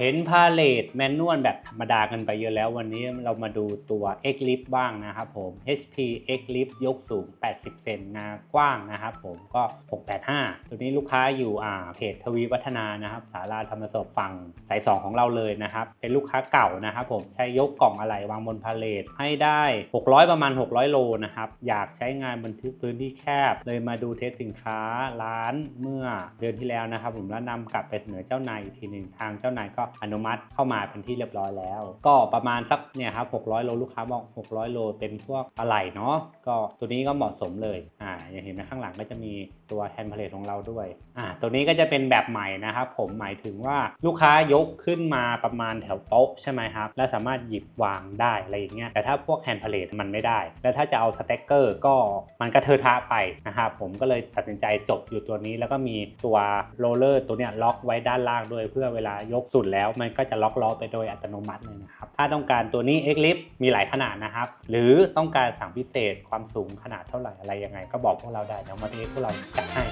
เห็นพาเลทแมนนวลแบบธรรมดากันไปเยอะแล้ว วันนี้เรามาดูตัว X Lift บ้างนะครับผม HP X Lift ยกสูง 80 เซนหนากว้างนะครับผมก็ 685 ตัวนี้ลูกค้าอยู่อ่าเพจทวีวัฒนานะครับสาราธรรมศพฝั่งสาย 2 ของเราเลยนะครับ เป็นลูกค้าเก่านะครับผมใช้ยกกล่องอะไหล่วางบนพาเลทให้ได้ 600 ประมาณ 600 โลนะครับ อยากใช้งานบนพื้นที่แคบ เลยมาดูเทสสินค้าร้านเมื่อเดือนที่แล้วนะครับผมแล้วนำกลับไปเสนอเจ้านายอีกทีหนึ่งทางเจ้านายก็อนุมัติเข้ามาเป็นที่เรียบร้อยแล้ว ก็ประมาณสักเนี่ยครับ600 โลลูกค้าบอก600 โลเป็นพวกอะไหล่เนาะก็ตัวนี้ก็เหมาะสมเลยอ่าอย่างเห็นไหมข้างหลังก็จะมีตัวแฮนด์พาเลทของเราด้วยอ่าตัวนี้ก็จะเป็นแบบใหม่นะครับผมหมายถึงว่าลูกค้ายกขึ้นมาประมาณแถวโต๊ะใช่ไหมครับและสามารถหยิบวางได้อะไรอย่างเงี้ยแต่ถ้าพวกแฮนด์พาเลทมันไม่ได้ แล้วถ้าจะเอาสเต็กเกอร์ก็มันก็เทอะทะไปนะครับผมก็เลยตัดสินใจจบอยู่ตัวนี้แล้วก็มีตัวโรลเลอร์ตัวเนี้ยล็อกไว้ด้านล่างด้วยเพื่อเวลายกสุดแล้ว มันก็จะล็อกล้อไปโดยอัตโนมัติเลยนะครับ ถ้าต้องการตัวนี้ Eclipse มีหลายขนาดนะครับ หรือต้องการสั่งพิเศษความสูงขนาดเท่าไหร่อะไรยังไง ก็บอกพวกเราได้เดี๋ยวมาที่พวกเราจัดให้